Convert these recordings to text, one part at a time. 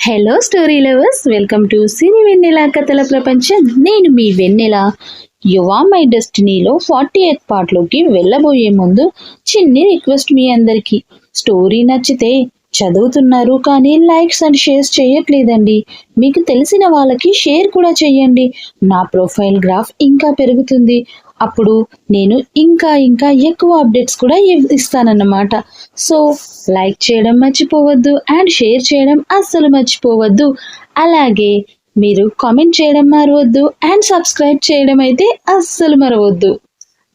Hello story lovers welcome to సినీ వెన్నెల కథల ప్రపంచం నేను మీ వెన్నెల. యువా మై డెస్టినీలో ఫార్టీ ఎయిత్ పార్ట్లోకి వెళ్ళబోయే ముందు చిన్ని రిక్వెస్ట్ మీ అందరికీ. స్టోరీ నచ్చితే చదువుతున్నారు కానీ లైక్స్ అండ్ షేర్స్ చేయట్లేదండి. మీకు తెలిసిన వాళ్ళకి షేర్ కూడా చేయండి. నా ప్రొఫైల్ గ్రాఫ్ ఇంకా పెరుగుతుంది. అప్పుడు నేను ఇంకా ఇంకా ఎక్కువ అప్డేట్స్ కూడా ఇస్తానన్నమాట. సో లైక్ చేయడం మర్చిపోవద్దు అండ్ షేర్ చేయడం అస్సలు మర్చిపోవద్దు. అలాగే మీరు కామెంట్ చేయడం మరవద్దు అండ్ సబ్స్క్రైబ్ చేయడం అయితే అస్సలు మరవద్దు.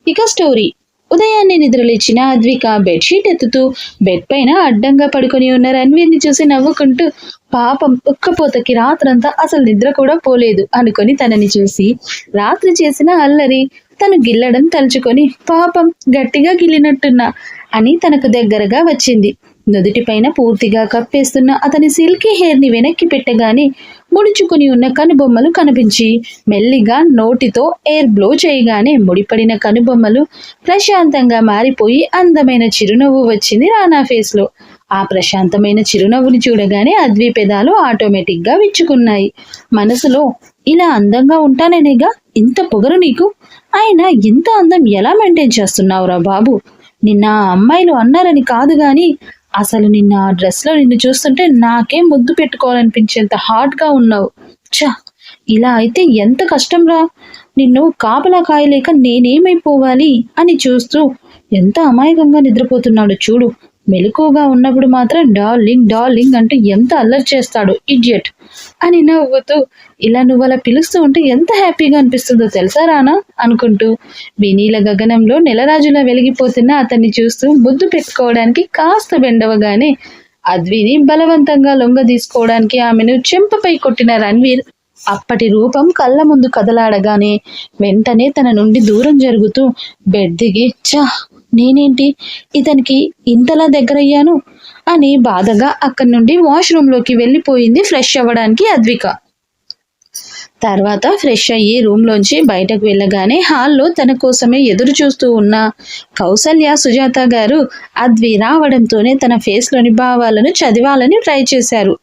ఇక స్టోరీ ఉదయాన్నే నిద్రలేచిన అద్విక బెడ్షీట్ ఎత్తుతూ బెడ్ పైన అడ్డంగా పడుకొని ఉన్న రణ్వీర్ని చూసి నవ్వుకుంటూ పాపం ఉక్కపోతకి రాత్రంతా అసలు నిద్ర కూడా పోలేదు అనుకొని తనని చూసి రాత్రి చేసిన అల్లరి తను గిల్లడం తలుచుకొని పాపం గట్టిగా గిల్లినట్టున్నా అని తనకు దగ్గరగా వచ్చింది. నుదుటిపైన పూర్తిగా కప్పేస్తున్న అతని సిల్కీ హెయిర్ని వెనక్కి పెట్టగానే ముడుచుకుని ఉన్న కనుబొమ్మలు కనిపించి మెల్లిగా నోటితో ఎయిర్ బ్లో చేయగానే ముడిపడిన కనుబొమ్మలు ప్రశాంతంగా మారిపోయి అందమైన చిరునవ్వు వచ్చింది రానా ఫేస్లో. ఆ ప్రశాంతమైన చిరునవ్వుని చూడగానే అద్వి పెదాలు ఆటోమేటిక్గా విచ్చుకున్నాయి. మనసులో ఇలా అందంగా ఉంటానేనేగా? ఇంత పొగరు నీకు? ఆయన ఇంత అందం ఎలా మెయింటైన్ చేస్తున్నావురా బాబు? నిన్న అమ్మాయిలు అన్నారని కాదు కానీ అసలు నిన్న ఆ డ్రెస్లో నిన్ను చూస్తుంటే నాకేం ముద్దు పెట్టుకోవాలనిపించేంత హాట్గా ఉన్నావు. చా ఇలా అయితే ఎంత కష్టంరా? నిన్ను కాపలా కాయలేక నేనేమైపోవాలి అని చూస్తూ ఎంత అమాయకంగా నిద్రపోతున్నాడు చూడు. మెలకువగా ఉన్నప్పుడు మాత్రం డార్లింగ్ డార్లింగ్ అంటే ఎంత అల్లరి చేస్తాడు ఇడియట్ అని నవ్వుతూ ఇలా నువ్వు అలా పిలుస్తూ ఉంటే ఎంత హ్యాపీగా అనిపిస్తుందో తెలుసా రానా? అనుకుంటూ వినీల గగనంలో నెలరాజులా వెలిగిపోతున్న అతన్ని చూస్తూ ముద్దు పెట్టుకోవడానికి కాస్త బెండవగానే అద్విని బలవంతంగా లొంగ తీసుకోవడానికి ఆమెను చెంపపై కొట్టిన రణ్వీర్ అప్పటి రూపం కళ్ళ ముందు కదలాడగానే వెంటనే తన నుండి దూరం జరుగుతూ బెడ్ దిగి చా నేనేంటి? ఇతనికి ఇంతలా దగ్గరయ్యాను? అని బాధగా అక్కడి నుండి వాష్రూమ్లోకి వెళ్ళిపోయింది ఫ్రెష్ అవ్వడానికి అద్విక. తర్వాత ఫ్రెష్ అయ్యి రూమ్లోంచి బయటకు వెళ్ళగానే హాల్లో తన కోసమే ఎదురు చూస్తూ ఉన్న కౌసల్య సుజాత గారు అద్వి రావడంతోనే తన ఫేస్లోని భావాలను చదివాలని ట్రై చేశారు.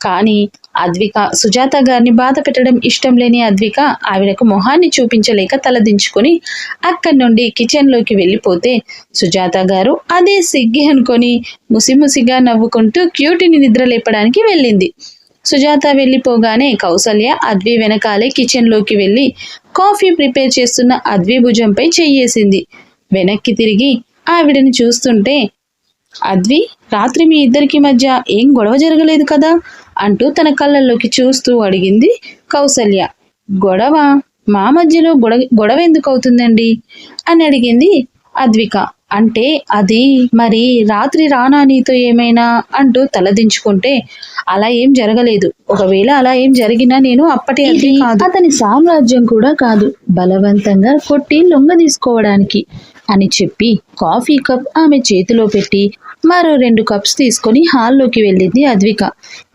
కానీ అద్విక సుజాత గారిని బాధ పెట్టడం ఇష్టం లేని అద్విక ఆవిడకు మొహాన్ని చూపించలేక తలదించుకొని అక్కడి నుండి కిచెన్లోకి వెళ్ళిపోతే సుజాత గారు అదే సిగ్గి అనుకొని ముసిముసిగా నవ్వుకుంటూ క్యూటిని నిద్ర లేపడానికి వెళ్ళింది. సుజాత వెళ్ళిపోగానే కౌసల్య అద్వి వెనకాలే కిచెన్లోకి వెళ్ళి కాఫీ ప్రిపేర్ చేస్తున్న అద్వి భుజంపై చెయ్యేసింది. వెనక్కి తిరిగి ఆవిడని చూస్తుంటే అద్వి రాత్రి మీ ఇద్దరికి మధ్య ఏం గొడవ జరగలేదు కదా? అంటూ తన కళ్ళల్లోకి చూస్తూ అడిగింది కౌసల్య. గొడవ? మా మధ్యలో గొడవ గొడవ ఎందుకు అవుతుందండి? అని అడిగింది అద్విక. అంటే అది మరి రాత్రి రానా నీతో ఏమైనా? అంటూ తలదించుకుంటే అలా ఏం జరగలేదు. ఒకవేళ అలా ఏం జరిగినా నేను అప్పటి అతని సామ్రాజ్యం కూడా కాదు. బలవంతంగా కొట్టి లొంగ తీసుకోవడానికి. అని చెప్పి కాఫీ కప్ ఆమె చేతిలో పెట్టి మరో రెండు కప్స్ తీసుకొని హాల్లోకి వెళ్ళింది అద్విక.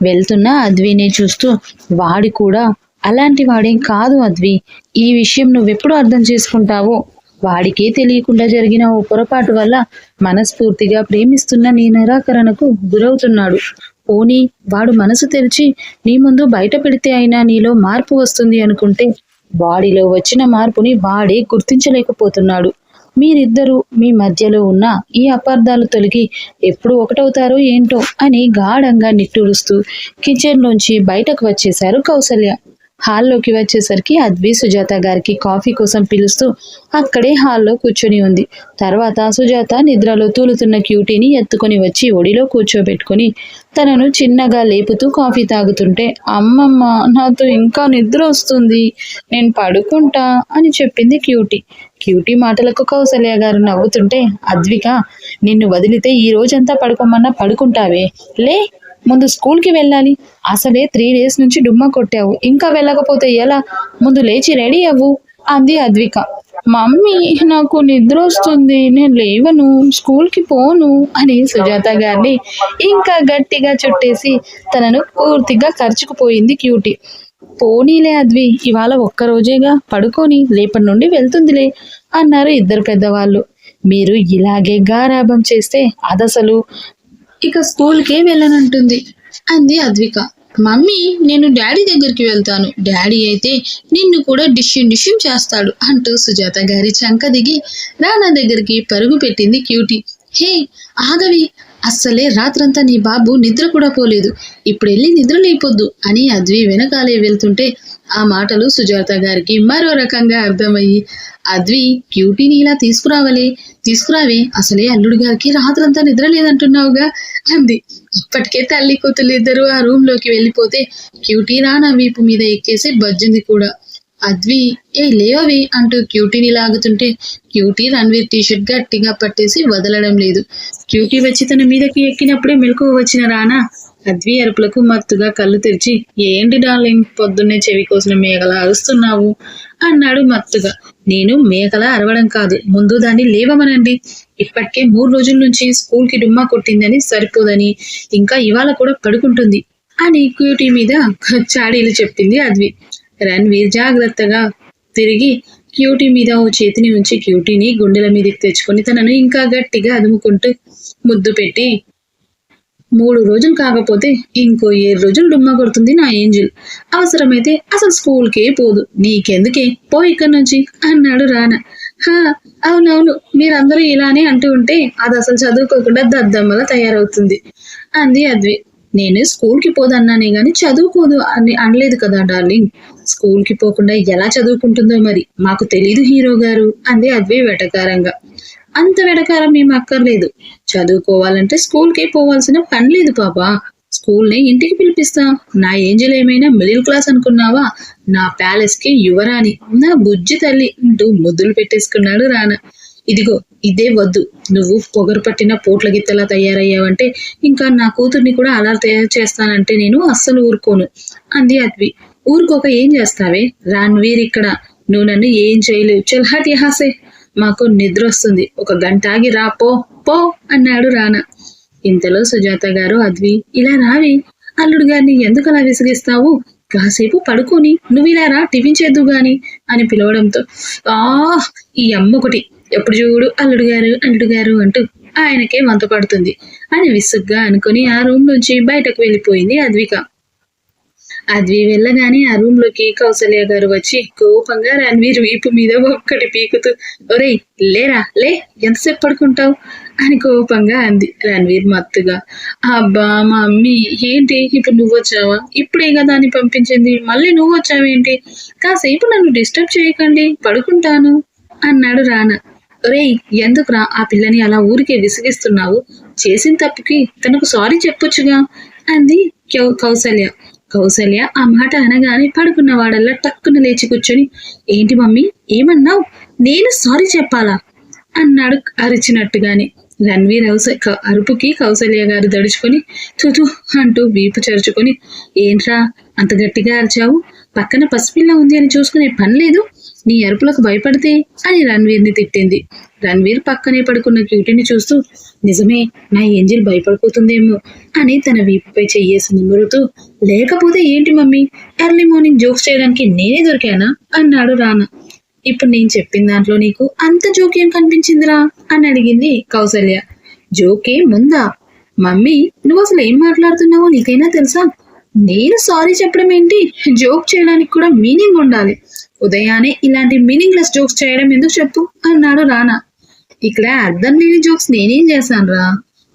వెళ్తున్న అద్వినే చూస్తూ వాడి కూడా అలాంటి వాడేం కాదు అద్వి. ఈ విషయం నువ్వెప్పుడు అర్థం చేసుకుంటావో? వాడికే తెలియకుండా జరిగిన ఓ పొరపాటు వల్ల మనస్ఫూర్తిగా ప్రేమిస్తున్న నీ నిరాకరణకు గురవుతున్నాడు. పోనీ వాడు మనసు తెరిచి నీ ముందు బయట పెడితే అయినా నీలో మార్పు వస్తుంది అనుకుంటే వాడిలో వచ్చిన మార్పుని వాడే గుర్తించలేకపోతున్నాడు. మీరిద్దరూ మీ మధ్యలో ఉన్న ఈ అపార్థాలు తొలగి ఎప్పుడు ఒకటవుతారో ఏంటో అని గాఢంగా నిట్టూరుస్తూ కిచెన్లోంచి బయటకు వచ్చేశారు కౌసల్య. హాల్లోకి వచ్చేసరికి అద్వి సుజాత గారికి కాఫీ కోసం పిలుస్తూ అక్కడే హాల్లో కూర్చొని ఉంది. తర్వాత సుజాత నిద్రలో తూలుతున్న క్యూటీని ఎత్తుకొని వచ్చి ఒడిలో కూర్చోబెట్టుకొని తనను చిన్నగా లేపుతూ కాఫీ తాగుతుంటే అమ్మమ్మ నాతో ఇంకా నిద్ర వస్తుంది. నేను పడుకుంటా అని చెప్పింది క్యూటీ. క్యూటీ మాటలకు కౌసల్య గారు నవ్వుతుంటే అద్విక నిన్ను వదిలితే ఈ రోజంతా పడుకోమన్నా పడుకుంటావే. లే ముందు స్కూల్కి వెళ్ళాలి. అసలే త్రీ డేస్ నుంచి డుమ్మ కొట్టావు. ఇంకా వెళ్ళకపోతే ఎలా? ముందు లేచి రెడీ అవ్వు అంది అద్విక. మమ్మీ నాకు నిద్ర వస్తుంది. నేను లేవను. స్కూల్కి పోను అని సుజాత గారిని ఇంకా గట్టిగా చుట్టేసి తనను పూర్తిగా ఖర్చుకుపోయింది క్యూటీ. పోనీలే అద్వి ఇవాళ ఒక్క రోజేగా పడుకొని రేపటి నుండి వెళ్తుందిలే అన్నారు ఇద్దరు పెద్దవాళ్ళు. మీరు ఇలాగే గారాభం చేస్తే అదసలు ఇక స్కూల్కే వెళ్ళనంటుంది అంది అద్విక. మమ్మీ నేను డాడీ దగ్గరికి వెళ్తాను. డాడీ అయితే నిన్ను కూడా డిష్యూమ్ డిష్యూన్ చేస్తాడు అంటూ సుజాత గారి చంక దిగి రానా దగ్గరికి పరుగు పెట్టింది క్యూటీ. హే ఆగవి అస్సలే రాత్రంతా నీ బాబు నిద్ర కూడా పోలేదు. ఇప్పుడు వెళ్ళి నిద్ర లేపొద్దు అని అద్వి వెనకాలే వెళ్తుంటే ఆ మాటలు సుజాత గారికి మరో రకంగా అర్థమయ్యి అద్వి క్యూటీని ఇలా తీసుకురావలే తీసుకురావే అసలే అల్లుడు గారికి రాత్రంతా నిద్ర లేదంటున్నావుగా అంది. ఇప్పటికే తల్లి కూతురు ఇద్దరు ఆ రూమ్లోకి వెళ్ళిపోతే క్యూటీ రానా వీపు మీద ఎక్కేసి బజ్జింది కూడా. అద్వి ఏ లేవవి అంటూ క్యూటీని లాగుతుంటే క్యూటీ రణ్వీర్ టీషర్ట్ గట్టిగా పట్టేసి వదలడం లేదు. క్యూటీ వచ్చి తన మీదకి ఎక్కినప్పుడే మెలకు వచ్చిన రానా అద్వి అరుపులకు మత్తుగా కళ్ళు తెరిచి ఏంటి డార్లింగ్ పొద్దున్నే చెవి కోసిన మేకలా అరుస్తున్నావు? అన్నాడు మత్తుగా. నేను మేకలా అరవడం కాదు ముందు దాన్ని లేవమనండి. ఇప్పటికే మూడు రోజుల నుంచి స్కూల్కి డుమ్మా కొట్టిందని సరిపోదని ఇంకా ఇవాళ కూడా పడుకుంటుంది అని క్యూటీ మీద చాడీలు చెప్పింది అద్వి. రణ్వీర్ జాగ్రత్తగా తిరిగి క్యూటీ మీద ఓ చేతిని ఉంచి క్యూటీని గుండెల మీదకి తెచ్చుకొని తనను ఇంకా గట్టిగా అదుముకుంటూ ముద్దు పెట్టి మూడు రోజులు కాకపోతే ఇంకో ఏడు రోజులు డుమ్మా కొడుతుంది నా ఏంజిల్. అవసరమైతే అసలు స్కూల్కే పోదు. నీకెందుకే? పో ఇక్కడి నుంచి అన్నాడు రానా. హా అవునవును. మీరందరూ ఇలానే అంటూ ఉంటే అది అసలు చదువుకోకుండా దద్దమ్మలా తయారవుతుంది అంది అద్వి. నేను స్కూల్కి పోదన్నానే గాని చదువుకోదు అని అనలేదు కదా డార్లింగ్. స్కూల్కి పోకుండా ఎలా చదువుకుంటుందో మరి మాకు తెలీదు హీరో గారు అంది అద్వి వెటకారంగా. అంత వెటకారం ఏం అక్కర్లేదు. చదువుకోవాలంటే స్కూల్కి పోవాల్సిన పని లేదు పాపా. స్కూల్ని ఇంటికి పిలిపిస్తా. నా ఏంజల్ ఏమైనా మిడిల్ క్లాస్ అనుకున్నావా? నా ప్యాలెస్కి యువరాణి నా బుజ్జి తల్లి అంటూ ముద్దులు పెట్టేసుకున్నాడు రానా. ఇదిగో ఇదే వద్దు. నువ్వు పొగరు పట్టిన పోట్ల గిత్తలా తయారయ్యావంటే ఇంకా నా కూతుర్ని కూడా అలా తయారు చేస్తానంటే నేను అస్సలు ఊరుకోను అంది అద్వి. ఊరుకోక ఏం చేస్తావే? రాన్వీర్ ఇక్కడ. నువ్వు నన్ను ఏం చేయలేవు. చల్ హట్ యహాసే మాకు నిద్ర వస్తుంది. ఒక గంట ఆగి రా పో పో అన్నాడు రానా. ఇంతలో సుజాత గారు అద్వి ఇలా రావి. అల్లుడు గారిని ఎందుకు అలా విసిగిస్తావు? కాసేపు పడుకొని నువ్వు ఇలా రా టిఫిన్ చేద్దు గాని అని పిలవడంతో. ఆ ఈ అమ్మ ఒకటి. ఎప్పుడు చూడు అల్లుడు గారు అల్లుడు గారు అంటూ ఆయనకే వంత పడుతుంది. అని విసుగ్గా అనుకుని ఆ రూమ్ నుంచి బయటకు వెళ్ళిపోయింది అద్విక. అది వెళ్ళగానే ఆ రూమ్లోకి కౌసల్య గారు వచ్చి కోపంగా రణవీర్ వీపు మీద ఒక్కటి పీకుతూ ఒరేయ్ లేరా లే ఎంతసేపు పడుకుంటావు? అని కోపంగా అంది రణ్వీర్ మత్తుగా. అబ్బా మమ్మీ ఏంటి? ఇప్పుడు నువ్వు వచ్చావా? ఇప్పుడే కదా అని పంపించింది. మళ్ళీ నువ్వు వచ్చావేంటి? కాసేపు నన్ను డిస్టర్బ్ చేయకండి పడుకుంటాను అన్నాడు రానా ఒరేయ్ ఎందుకురా ఆ పిల్లని అలా ఊరికే విసిగిస్తున్నావు? చేసిన తప్పుకి తనకు సారీ చెప్పొచ్చుగా? అంది కౌ- కౌసల్య. కౌసల్య ఆ మాట అనగానే పడుకున్న వాడల్లా టక్కున లేచి కూర్చొని ఏంటి మమ్మీ ఏమన్నావు? నేను సారీ చెప్పాలా? అన్నాడు అరిచినట్టుగానే. రణ్వీర్ హౌస అరుపుకి కౌసల్య గారు దడుచుకొని తుతు అంటూ వీపు చరుచుకొని ఏంట్రా అంత గట్టిగా అరిచావు? పక్కన పసిపిల్ల ఉంది అని చూసుకునే పని లేదు? నీ అరుపులకు భయపడితే అని రణ్వీర్ని తిట్టింది. రణ్వీర్ పక్కనే పడుకున్న క్యూటీని చూస్తూ నిజమే నా ఏంజిల్ భయపడిపోతుందేమో అని తన వీపుపై చెయ్యేసి నిమురుతూ లేకపోతే ఏంటి మమ్మీ? ఎర్లీ మార్నింగ్ జోక్స్ చేయడానికి నేనే దొరికానా? అన్నాడు రానా. ఇప్పుడు నేను చెప్పిన దాంట్లో నీకు అంత జోక్యం కనిపించిందిరా? అని అడిగింది కౌసల్య. జోకే ముందా? మమ్మీ నువ్వు అసలు ఏం మాట్లాడుతున్నావో నీకైనా తెలుసా? నేను సారీ చెప్పడం ఏంటి? జోక్ చేయడానికి కూడా మీనింగ్ ఉండాలి. ఉదయాన్నే ఇలాంటి మీనింగ్లెస్ జోక్స్ చేయడం ఎందుకు చెప్పు? అన్నాడు రానా. ఇక్కడ అర్థం లేని జోక్స్ నేనేం చేశాను రా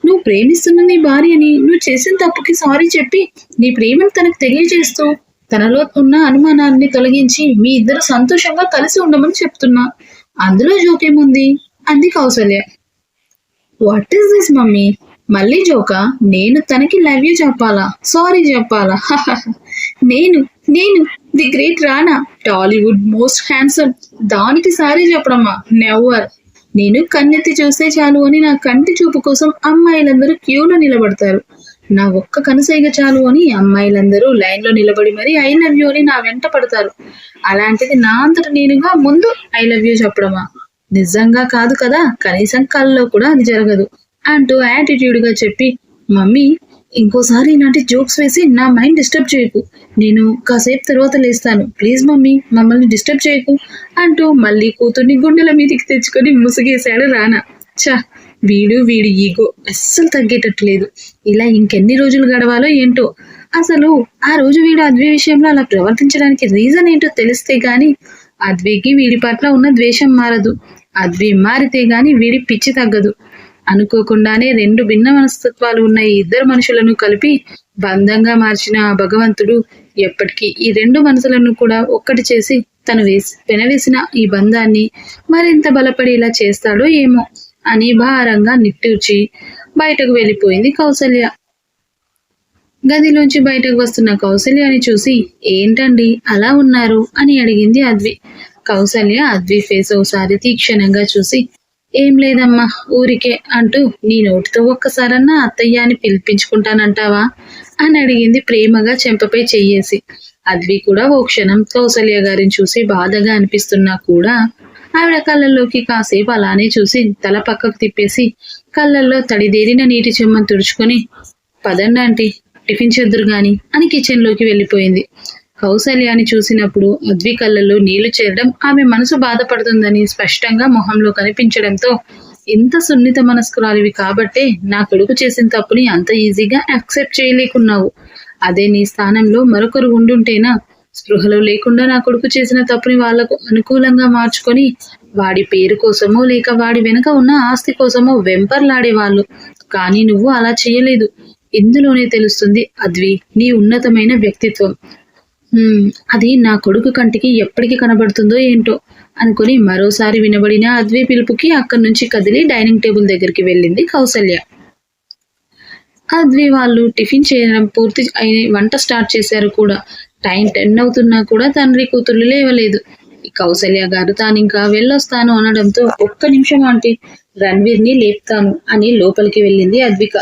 నువ్వు ప్రేమిస్తున్న నీ భార్యని నువ్వు చేసిన తప్పుకి సారీ చెప్పి నీ ప్రేమను తనకు తెలియజేస్తూ తనలో ఉన్న అనుమానాన్ని తొలగించి మీ ఇద్దరు సంతోషంగా కలిసి ఉండమని చెప్తున్నా. అందులో జోకేముంది అంది Kausalya. What is this mummy? మళ్ళీ జోక? నేను తనకి లవ్ యూ చెప్పాలా? సారీ చెప్పాలా? నేను నేను the great Rana Tollywood most handsome. దానికి సారీ చెప్పడమ్మా నెవర్. నేను కన్నెత్తి చూస్తే చాలు అని నా కంటి చూపు కోసం అమ్మాయిలందరూ క్యూలో నిలబడతారు. నా ఒక్క కనుసైగ చాలు అని అమ్మాయిలందరూ లైన్లో నిలబడి మరి ఐ లవ్ యూ అని నా వెంట పడతారు. అలాంటిది నా అంతట నేనుగా ముందు ఐ లవ్ యూ చెప్పడమా? నిజంగా కాదు కదా కనీసం కల్లో కూడా అది జరగదు అంటూ యాటిట్యూడ్గా చెప్పి మమ్మీ ఇంకోసారి ఇలాంటి జోక్స్ వేసి నా మైండ్ డిస్టర్బ్ చేయకు. నేను కాసేపు తర్వాత లేస్తాను. ప్లీజ్ మమ్మీ మమ్మల్ని డిస్టర్బ్ చేయకు అంటూ మళ్ళీ కూతుర్ని గుండెల మీదకి తెచ్చుకొని ముసుగేశాడు రానా. చా వీడు వీడి ఈగో అస్సలు తగ్గేటట్టు లేదు. ఇలా ఇంకెన్ని రోజులు గడవాలో ఏంటో. అసలు ఆ రోజు వీడు అద్వి విషయంలో అలా ప్రవర్తించడానికి రీజన్ ఏంటో తెలిస్తే గాని అద్వికి వీడి పట్ల ఉన్న ద్వేషం మారదు. అద్వి మారితే గాని వీడి పిచ్చి తగ్గదు. అనుకోకుండానే రెండు భిన్న మనస్తత్వాలు ఉన్న ఈ ఇద్దరు మనుషులను కలిపి బంధంగా మార్చిన ఆ భగవంతుడు ఎప్పటికీ ఈ రెండు మనసులను కూడా ఒక్కటి చేసి తను వేసి పెనవేసిన ఈ బంధాన్ని మరింత బలపడేలా చేస్తాడో ఏమో అని భారంగా నిట్టూర్చి బయటకు వెళ్ళిపోయింది కౌసల్య. గదిలోంచి బయటకు వస్తున్న కౌసల్యని చూసి ఏంటండి? అలా ఉన్నారు? అని అడిగింది అద్వి. కౌసల్య అద్వి ఫేస్ ఒకసారి తీక్షణంగా చూసి ఏం లేదమ్మా ఊరికే అంటూ నీ నోటితో ఒక్కసారన్నా అత్తయ్య అని పిలిపించుకుంటానంటావా? అని అడిగింది ప్రేమగా చెంపపై చెయ్యేసి. అద్వి కూడా ఓ క్షణం కౌసల్య గారిని చూసి బాధగా అనిపిస్తున్నా కూడా ఆవిడ కళ్ళల్లోకి కాసేపు అలానే చూసి తల పక్కకు తిప్పేసి కళ్ళల్లో తడిదేరిన నీటి చెమ్మను తుడుచుకొని పదండి ఆంటీ టిఫిన్ చేద్దురు గాని అని కిచెన్లోకి వెళ్ళిపోయింది. కౌసల్యాన్ని చూసినప్పుడు అద్వి కళ్ళలో నీళ్ళు చేరడం ఆమె మనసు బాధపడుతుందని స్పష్టంగా మొహంలో కనిపించడంతో ఇంత సున్నిత మనస్కురాలివి కాబట్టే నా కొడుకు చేసిన తప్పుని అంత ఈజీగా యాక్సెప్ట్ చేయలేకున్నావు. అదే నీ స్థానంలో మరొకరు ఉండుంటేనా స్పృహలో లేకుండా నా కొడుకు చేసిన తప్పుని వాళ్ళకు అనుకూలంగా మార్చుకొని వాడి పేరు కోసమో లేక వాడి వెనుక ఉన్న ఆస్తి కోసమో వెంపర్లాడేవాళ్ళు. కానీ నువ్వు అలా చేయలేదు. ఇందులోనే తెలుస్తుంది అద్వి నీ ఉన్నతమైన వ్యక్తిత్వం. అది నా కొడుకు కంటికి ఎప్పటికి కనబడుతుందో ఏంటో అనుకుని మరోసారి వినబడిన అద్వి పిలుపుకి అక్కడి నుంచి కదిలి డైనింగ్ టేబుల్ దగ్గరికి వెళ్ళింది కౌసల్య. అద్వి వాళ్ళు టిఫిన్ చేయడం పూర్తి అయి వంట స్టార్ట్ చేశారు కూడా. టైం టెన్ అవుతున్నా కూడా తండ్రి కూతుర్లు లేవలేదు. కౌసల్య గారు తాను ఇంకా వెళ్ళొస్తాను అనడంతో ఒక్క నిమిషం ఆంటీ రణ్వీర్ని లేపుతాను అని లోపలికి వెళ్ళింది అద్విక.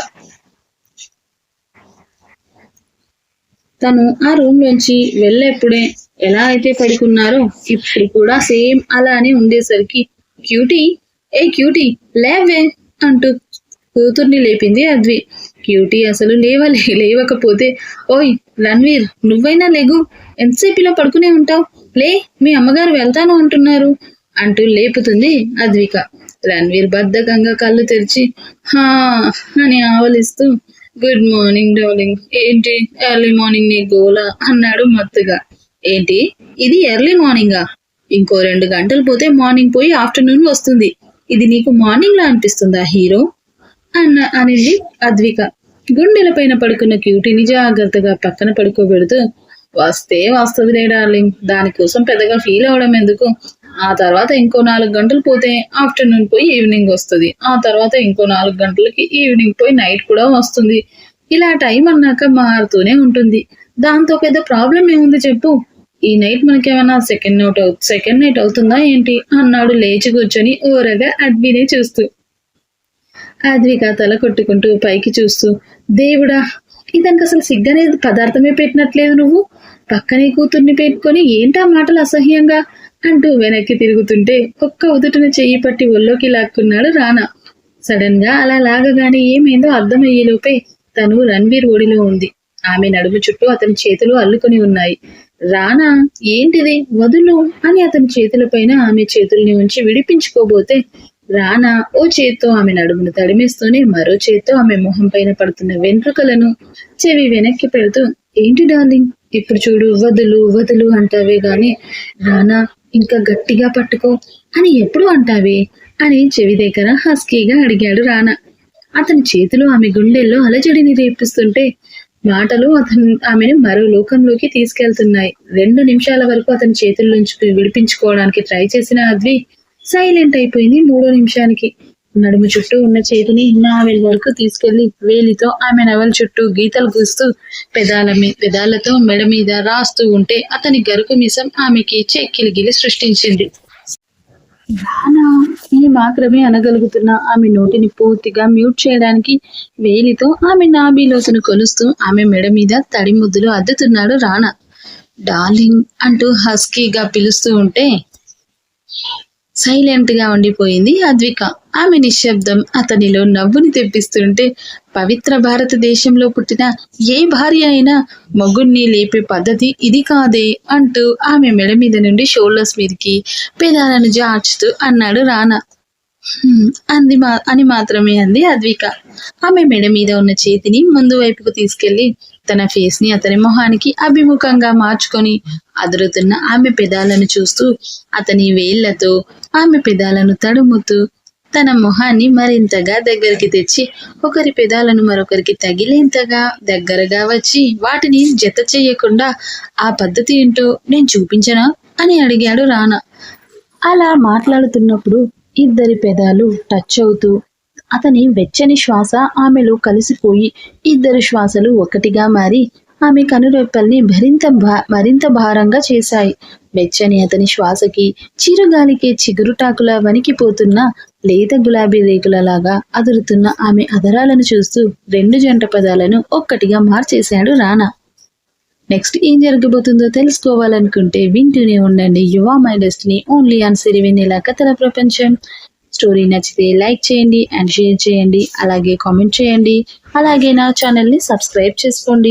తను ఆ రూమ్ నుంచి వెళ్ళేప్పుడే ఎలా అయితే పడుకున్నారో ఇప్పుడు కూడా సేమ్ అలానే ఉండేసరికి క్యూటీ ఏ క్యూటీ లేవే అంటూ కూతుర్ని లేపింది అద్వి. క్యూటీ అసలు లేవలే లేవకపోతే ఓయ్ రణ్వీర్ నువ్వైనా లేగు ఎంతసేపులో పడుకునే ఉంటావు? లే మీ అమ్మగారు వెళ్తాను అంటున్నారు అంటూ లేపుతుంది అద్విక. రణ్వీర్ బద్ధకంగా కళ్ళు తెరిచి హా అని ఆవలిస్తూ గుడ్ మార్నింగ్ డార్లింగ్ ఏంటి ఎర్లీ మార్నింగ్ నీ గోలా అన్నాడు మత్తుగా. ఏంటి? ఇది ఎర్లీ మార్నింగా ఇంకో రెండు గంటలు పోతే మార్నింగ్ పోయి ఆఫ్టర్నూన్ వస్తుంది. ఇది నీకు మార్నింగ్ లా అనిపిస్తుందా హీరో? అన్న అనేది అద్విక. గుండెల పైన పడుకున్న క్యూటీని జాగ్రత్తగా పక్కన పడుకోబెడుతూ వస్తే వస్తుంది డార్లింగ్ దానికోసం పెద్దగా ఫీల్ అవడం ఎందుకు? ఆ తర్వాత ఇంకో నాలుగు గంటలు పోతే ఆఫ్టర్నూన్ పోయి ఈవినింగ్ వస్తుంది. ఆ తర్వాత ఇంకో నాలుగు గంటలకి ఈవినింగ్ పోయి నైట్ కూడా వస్తుంది. ఇలా టైం అన్నాక మారుతూనే ఉంటుంది. దాంతో పెద్ద ప్రాబ్లం ఏముంది చెప్పు? ఈ నైట్ మనకేమైనా సెకండ్ నైట్ అవు సెకండ్ నైట్ అవుతుందా ఏంటి? అన్నాడు లేచి కూర్చొని ఓరగా అడ్మినే చూస్తూ. అద్విక తల కొట్టుకుంటూ పైకి చూస్తూ దేవుడా ఇదానికి అసలు సిగ్గనేది పదార్థమే పెట్టినట్లేదు నువ్వు. పక్కనే కూతుర్ని పెట్టుకొని ఏంటా మాటలు అసహ్యంగా? అంటూ వెనక్కి తిరుగుతుంటే ఒక్క ఉదుటిన చెయ్యి పట్టి ఒళ్ళోకి లాక్కున్నాడు రానా. సడన్గా అలా లాగగానే ఏమైందో అర్థమయ్యేలోపే తను రణ్వీర్ ఒడిలో ఉంది. ఆమె నడుము చుట్టూ అతని చేతులు అల్లుకొని ఉన్నాయి. రానా ఏంటిది? వదులు అని అతని చేతులపైన ఆమె చేతుల్ని ఉంచి విడిపించుకోబోతే రానా ఓ చేత్తో ఆమె నడుమును తడిమేస్తూనే మరో చేత్తో ఆమె మొహం పైన పడుతున్న వెంట్రుకలను చెవి వెనక్కి పెడుతూ ఏంటి డార్లింగ్? ఇప్పుడు చూడు వదులు వదులు అంటావే గాని రానా ఇంకా గట్టిగా పట్టుకో. అని ఎప్పుడు అంటావే? అని చెవి దగ్గర హస్కీగా అడిగాడు రానా. అతని చేతులు ఆమె గుండెల్లో అలజడిని రేపిస్తుంటే మాటలు అతను ఆమెను మరో లోకంలోకి తీసుకెళ్తున్నాయి. రెండు నిమిషాల వరకు అతని చేతుల నుంచి విడిపించుకోవడానికి ట్రై చేసిన అద్వి సైలెంట్ అయిపోయింది మూడో నిమిషానికి. నడుము చుట్టూ ఉన్న చేతిని నావెల్ వరకు తీసుకెళ్ళి వేలితో ఆమె నవల చుట్టూ గీతలు గీస్తూ పెదాల మీ పెదాలతో మెడ మీద రాస్తూ ఉంటే అతని గరుకు మిసం ఆమెకి చెక్కిలిగిలి సృష్టించింది. రానా ఈ మాత్రమే అనగలుగుతున్న ఆమె నోటిని పూర్తిగా మ్యూట్ చేయడానికి వేలితో ఆమె నాభిలోతును కొలుస్తూ ఆమె మెడ మీద తడి ముద్దులు అద్దుతున్నాడు రానా. డార్లింగ్ అంటూ హస్కీగా పిలుస్తూ ఉంటే సైలెంట్గా ఉండిపోయింది అద్విక. ఆమె నిశ్శబ్దం అతనిలో నవ్వుని తెప్పిస్తుంటే పవిత్ర భారతదేశంలో పుట్టిన ఏ భార్య అయినా మొగుణ్ణి లేపే పద్ధతి ఇది కాదే అంటూ ఆమె మెడ మీద నుండి షోల్డర్స్ మీదకి పెదాలను జార్చుతూ అన్నాడు రానా. అంది మా అని మాత్రమే అంది అద్విక. ఆమె మెడ మీద ఉన్న చేతిని ముందు వైపుకు తీసుకెళ్ళి తన ఫేస్ని అతని మొహానికి అభిముఖంగా మార్చుకొని అదురుతున్న ఆమె పెదాలను చూస్తూ అతని వేళ్ళతో ఆమె పెదాలను తడుముతూ తన మొహాన్ని మరింతగా దగ్గరికి తెచ్చి ఒకరి పెదాలను మరొకరికి తగిలేంతగా దగ్గరగా వచ్చి వాటిని జత చేయకుండా ఆ పద్ధతి ఏంటో నేను చూపించనా? అని అడిగాడు రానా. అలా మాట్లాడుతున్నప్పుడు ఇద్దరి పెదాలు టచ్ అవుతూ అతని వెచ్చని శ్వాస ఆమెలో కలిసిపోయి ఇద్దరు శ్వాసలు ఒకటిగా మారి ఆమె కనురెప్పల్ని మరింత భా- మరింత భారంగా చేశాయి. వెచ్చని అతని శ్వాసకి చిరుగాలికే చిగురుటాకులా వణికిపోతున్న లేత గులాబీ రేకులలాగా అదురుతున్న ఆమె అదరాలను చూస్తూ రెండు జంట పదాలను ఒక్కటిగా మార్చేశాడు రానా నెక్స్ట్ ఏం జరగబోతుందో తెలుసుకోవాలనుకుంటే వింటూనే ఉండండి you are my destiny only on Sirivennela కథల ప్రపంచం. స్టోరీ నచ్చితే లైక్ చేయండి అండ్ షేర్ చేయండి అలాగే కామెంట్ చేయండి. అలాగే నా ఛానల్ని సబ్స్క్రైబ్ చేసుకోండి.